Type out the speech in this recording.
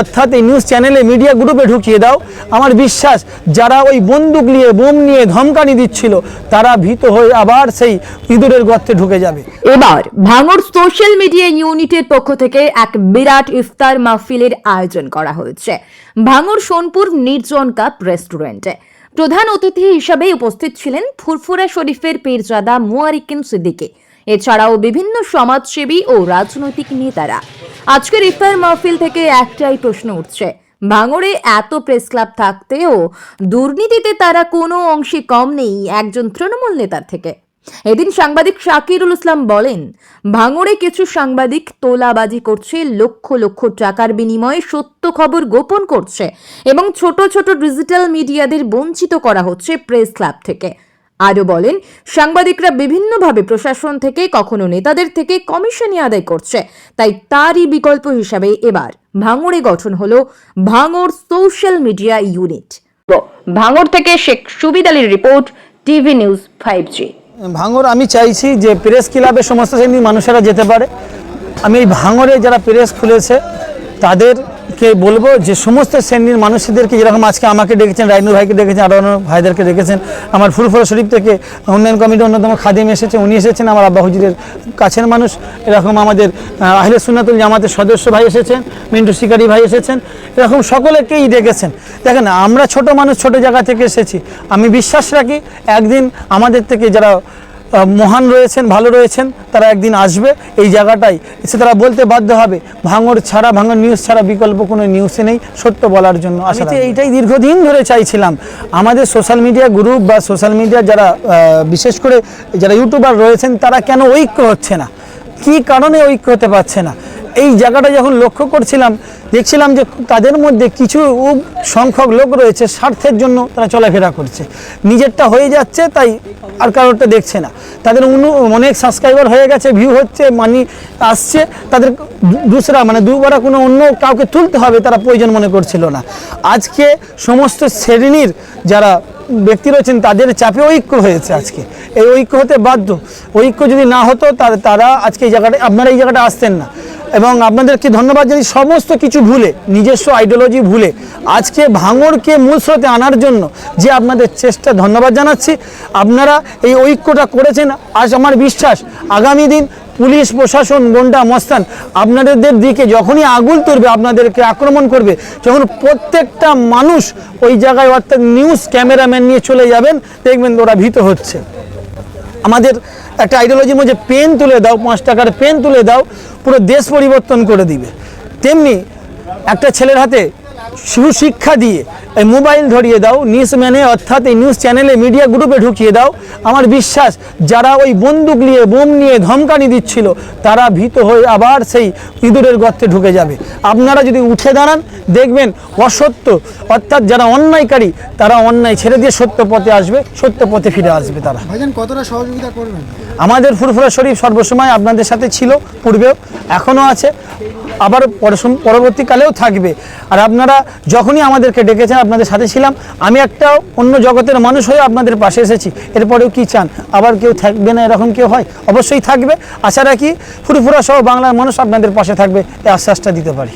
অর্থাৎ এই নিউজ চ্যানেলে মিডিয়া গ্রুপে ঢুকিয়ে দাও। আমার বিশ্বাস, যারা ওই বন্দুক নিয়ে বোম নিয়ে ধমকানি দিচ্ছিল, তারা ভীত হয়ে আবার সেই ইঁদুরের গর্তে ঢুকে যাবে। এবার ভাঙড় সোশ্যাল মিডিয়া ইউনিটের পক্ষ থেকে এক বিরাট ইফতার মাহফিলের আয়োজন করা হয়েছে। ভাঙড় সোনপুর নির্জন কাপ রেস্টুরেন্টে প্রধান অতিথি হিসাবে উপস্থিত ছিলেন ফুরফুরা শরীফের পীরজাদা মুয়ারিকিন সিদ্দিকী। এছাড়াও বিভিন্ন সমাজসেবী ও রাজনৈতিক নেতারা। আজকের ইফতার মাহফিল থেকে একটাই প্রশ্ন উঠছে, ভাঙড়ে এত প্রেস ক্লাব থাকতেও দুর্নীতিতে তারা কোনো অংশে কম নেই একজন তৃণমূল নেতার থেকে। এদিন সাংবাদিক শাকিরুল ইসলাম বলেন, ভাঙড়ে কিছু সাংবাদিক তোলাবাজি করছে, লক্ষ লক্ষ টাকার বিনিময়ে সত্য খবর গোপন করছে এবং ছোট ছোট ডিজিটাল মিডিয়াদের বঞ্চিত করা হচ্ছে প্রেস ক্লাব থেকে। আরও বলেন সাংবাদিকরা বিভিন্নভাবে প্রশাসন থেকে কখনো নেতাদের থেকে কমিশনই আদায় করছে। তাই তারই বিকল্প হিসাবে এবার ভাঙড়ে গঠন হলো ভাঙড় সোশ্যাল মিডিয়া ইউনিট। ভাঙড় থেকে শেখ সুবিদ আলীর report TV news five G. Bhangar আমি চাইছি যে প্রেস ক্লাবে সমস্ত শ্রেণির মানুষেরা যেতে পারে। আমি এই ভাঙরে যারা প্রেস খুলেছে তাদেরকে বলব যে সমস্ত শ্রেণির মানুষদেরকে যেরকম আজকে আমাকে ডেকেছেন রাইনু ভাইকে ডেকেছেন অন্য ভাইদেরকে ডেকেছেন আমার ফুরফুরা শরীফ থেকে উন্নয়ন কমিটির অন্যতম খাদিম এসেছে উনি এসেছেন আমার আব্বা হুজুরের কাছের মানুষ এরকম আমাদের আহ, আহলে সুন্নাতুল জামাতের সদস্য ভাই এসেছেন মিন্টু শিকারি ভাই এসেছেন এরকম সকলেকেই ডেকেছেন। দেখেন আমরা ছোট মানুষ ছোট জায়গা থেকে এসেছি আমি বিশ্বাস রাখি একদিন আমাদের থেকে যারা মহান রয়েছেন ভালো রয়েছেন তারা একদিন আসবে এই জায়গাটাই এসে তারা বলতে বাধ্য হবে ভাঙর ছাড়া ভাঙর নিউজ ছাড়া বিকল্প কোনো নিউজে নেই সত্য বলার জন্য আসলে এইটাই দীর্ঘদিন ধরে চাইছিলাম। আমাদের সোশ্যাল মিডিয়া গ্রুপ বা সোশ্যাল মিডিয়া যারা বিশেষ করে যারা ইউটিউবার রয়েছেন তারা কেন ঐক্য হচ্ছে না? কি কারণে ঐক্য হতে পারছে না? এই জায়গাটা যখন লক্ষ্য করছিলাম, দেখছিলাম যে তাদের মধ্যে কিছু সংখ্যক লোক রয়েছে, স্বার্থের জন্য তারা চলাফেরা করছে। নিজেরটা হয়ে যাচ্ছে, তাই আর কারোরটা দেখছে না। তাদের অনেক সাবস্ক্রাইবার হয়ে গেছে ভিউ হচ্ছে মানি আসছে। তাদের দুসরা মানে দুবার কোনো অন্য কাউকে তুলতে হবে তারা প্রয়োজন মনে করছিল না। আজকে সমস্ত শ্রেণির যারা ব্যক্তি রয়েছেন, তাদের চাপে ঐক্য হয়েছে আজকে। এই ঐক্য হতে বাধ্য। ঐক্য যদি না হতো তারা আজকে এই জায়গাটা, আপনারা এই জায়গাটা আসতেন না। এবং আপনাদেরকে ধন্যবাদ জানি সমস্ত কিছু ভুলে, নিজস্ব আইডিওলজি ভুলে, আজকে ভাঙড়কে মূল স্রোতে আনার জন্য যে আপনাদের চেষ্টা ধন্যবাদ জানাচ্ছি। আপনারা এই ঐক্যটা করেছেন, আজ আমার বিশ্বাস, আগামী দিন পুলিশ প্রশাসন গন্ডা মস্তান আপনাদের দিকে যখনই আগুল তুলবে, আপনাদেরকে আক্রমণ করবে, যখন প্রত্যেকটা মানুষ ওই জায়গায় অর্থাৎ নিউজ ক্যামেরাম্যান নিয়ে চলে যাবেন, দেখবেন ওরা ভীত হচ্ছে। আমাদের একটা আইডিওলজির মধ্যে পেন তুলে দাও, পাঁচ টাকার পেন তুলে দাও, পুরো দেশ পরিবর্তন করে দিবে। তেমনি একটা ছেলের হাতে সুশিক্ষা দিয়ে। এই মোবাইল ধরিয়ে দাও নিউজ ম্যানে অর্থাৎ এই নিউজ চ্যানেলে মিডিয়া গ্রুপে ঢুকিয়ে দাও। আমার বিশ্বাস যারা ওই বন্দুক নিয়ে বোম নিয়ে ধমকানি দিচ্ছিল তারা ভীত হয়ে আবার সেই ইঁদুরের গর্তে ঢুকে যাবে। আপনারা যদি উঠে দাঁড়ান দেখবেন অসত্য অর্থাৎ যারা অন্যায়কারী তারা অন্যায় ছেড়ে দিয়ে সত্য পথে আসবে সত্য পথে ফিরে আসবে তারা। কতটা সহযোগিতা করবেন? আমাদের ফুরফুরা শরীফ সর্বসময় আপনাদের সাথে ছিল পূর্বেও এখনও আছে। আবার পরবর্তীকালেও থাকবে। আর আপনারা যখনই আমাদেরকে ডেকেছেন, আপনাদের সাথে ছিলাম, আমি একটা অন্য জগতের মানুষ হয়ে আপনাদের পাশে এসেছি। এরপরেও কি চান? আবার কেউ থাকবে না, এরকম কেউ হয়? অবশ্যই থাকবে। আশা রাখি ফুরফুরা সহ বাংলার মানুষ আপনাদের পাশে থাকবে এই আশ্বাসটা দিতে পারি।